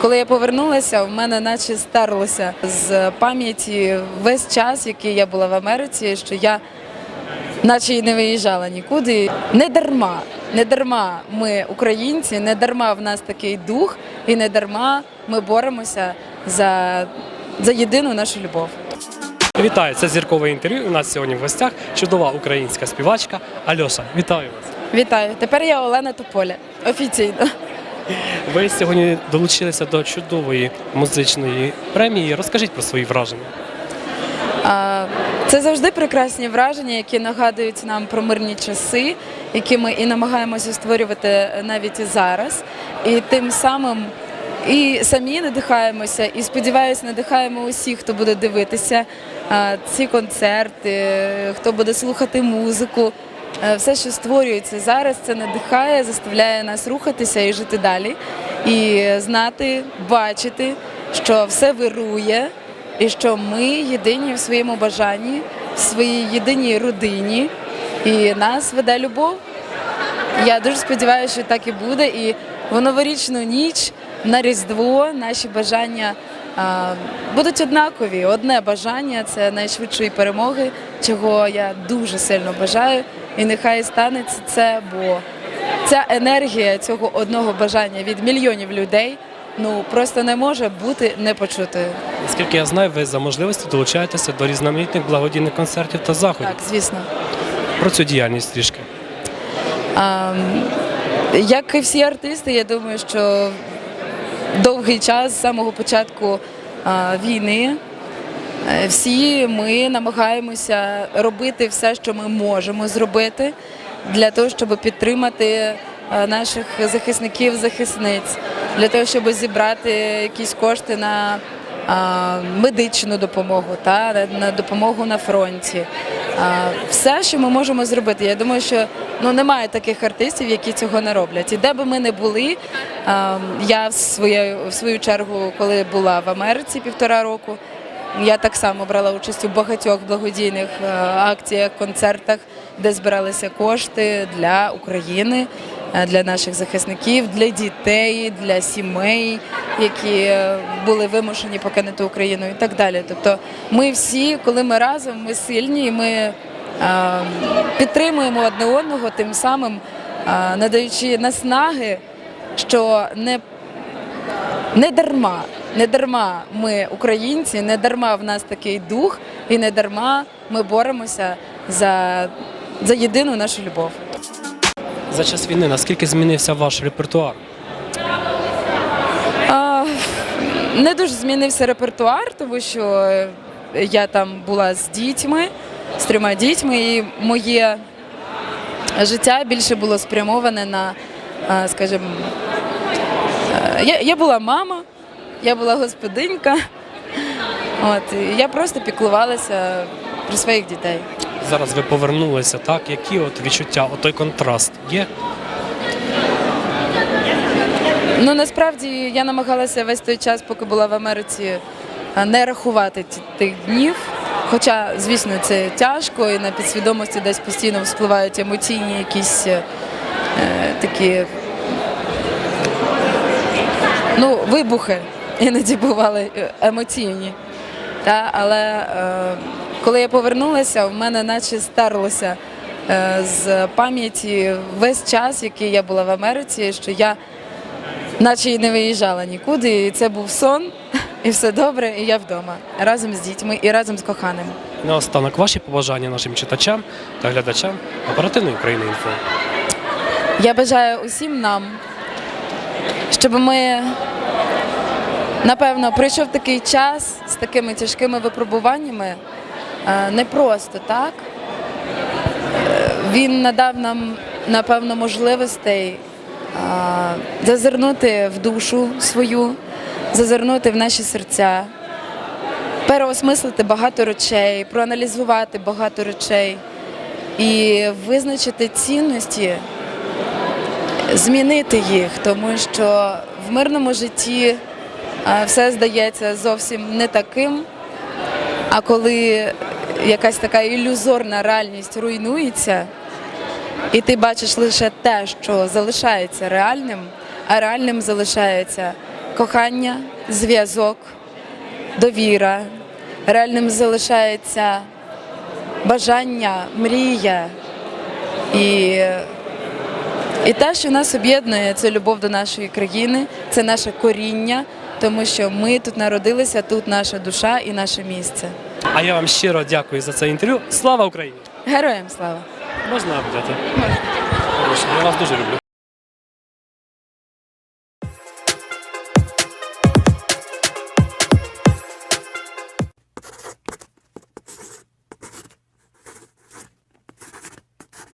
Коли я повернулася, в мене наче стерлося з пам'яті весь час, який я була в Америці, що я наче й не виїжджала нікуди. Не дарма, не дарма ми українці, не дарма в нас такий дух, і не дарма ми боремося за, за єдину нашу любов. Вітаю, це зіркове інтерв'ю. У нас сьогодні в гостях чудова українська співачка Альоша. Вітаю вас. Вітаю! Тепер я Олена Тополя. Офіційно. Ви сьогодні долучилися до чудової музичної премії. Розкажіть про свої враження. Це завжди прекрасні враження, які нагадують нам про мирні часи, які ми і намагаємося створювати навіть і зараз. І тим самим і самі надихаємося, і сподіваюся, надихаємо усіх, хто буде дивитися ці концерти, хто буде слухати музику. Е, Все, що створюється зараз, це надихає, заставляє нас рухатися і жити далі, і знати, бачити, що все вирує, і що ми єдині в своєму бажанні, в своїй єдиній родині, і нас веде любов. Я дуже сподіваюся, що так і буде. І в новорічну ніч на Різдво наші бажання будуть однакові. Одне бажання це найшвидшої перемоги, чого я дуже сильно бажаю. І нехай станеться це, бо ця енергія цього одного бажання від мільйонів людей ну просто не може бути непочутою. Наскільки я знаю, ви за можливості долучаєтеся до різноманітних благодійних концертів та заходів. Так, звісно. Про цю діяльність трішки. А, як і всі артисти, я думаю, що довгий час з самого початку війни. Е, всі ми намагаємося робити все, що ми можемо зробити для того, щоб підтримати е, наших захисників, захисниць, для того, щоб зібрати якісь кошти на медичну допомогу та на- допомогу на фронті. Все, що ми можемо зробити. Я думаю, що ну немає таких артистів, які цього не роблять. І де би ми не були, я в свою, в свою чергу, коли була в Америці півтора року. Я так само брала участь у багатьох благодійних акціях, концертах, де збиралися кошти для України, для наших захисників, для дітей, для сімей, які е, були вимушені покинути Україну і так далі. Тобто, ми всі, коли ми разом, ми сильні, і ми е, підтримуємо одне одного, тим самим е, надаючи наснаги, що не не дарма, не дарма ми українці, не дарма в нас такий дух, і не дарма ми боремося за, за єдину нашу любов. За час війни наскільки змінився ваш репертуар? А, не дуже змінився репертуар, тому що я там була з дітьми, з трьома дітьми, і моє життя більше було спрямоване на, скажімо, я, я була мама, я була господинька. От, я просто піклувалася про своїх дітей. Зараз ви повернулися, так? Які от відчуття, от той контраст є? Ну насправді я намагалася весь той час, поки була в Америці, не рахувати тих днів. Хоча, звісно, це тяжко, і на підсвідомості десь постійно вспливають емоційні якісь е, такі ну, вибухи іноді бували е, емоційні. Та, але е, коли я повернулася, в мене наче стерлося е, з пам'яті весь час, який я була в Америці, що я наче й не виїжджала нікуди, і це був сон, і все добре, і я вдома разом з дітьми і разом з коханим. Наостанок ваші побажання нашим читачам та глядачам оперативної України інфо. Я бажаю усім нам, щоб ми, напевно, пройшов такий час з такими тяжкими випробуваннями, не просто так. Е, Він надав нам, напевно, можливостей зазирнути в душу свою, зазирнути в наші серця, переосмислити багато речей, проаналізувати багато речей і визначити цінності, змінити їх, тому що в мирному житті все здається зовсім не таким. А коли якась така ілюзорна реальність руйнується, і ти бачиш лише те, що залишається реальним, а реальним залишається кохання, зв'язок, довіра. Реальним залишається бажання, мрія і, і те, що нас об'єднує, це любов до нашої країни, це наше коріння, тому що ми тут народилися, тут наша душа і наше місце. А я вам щиро дякую за це інтерв'ю. Слава Україні! Героям слава! Можна обняти? Я вас дуже люблю.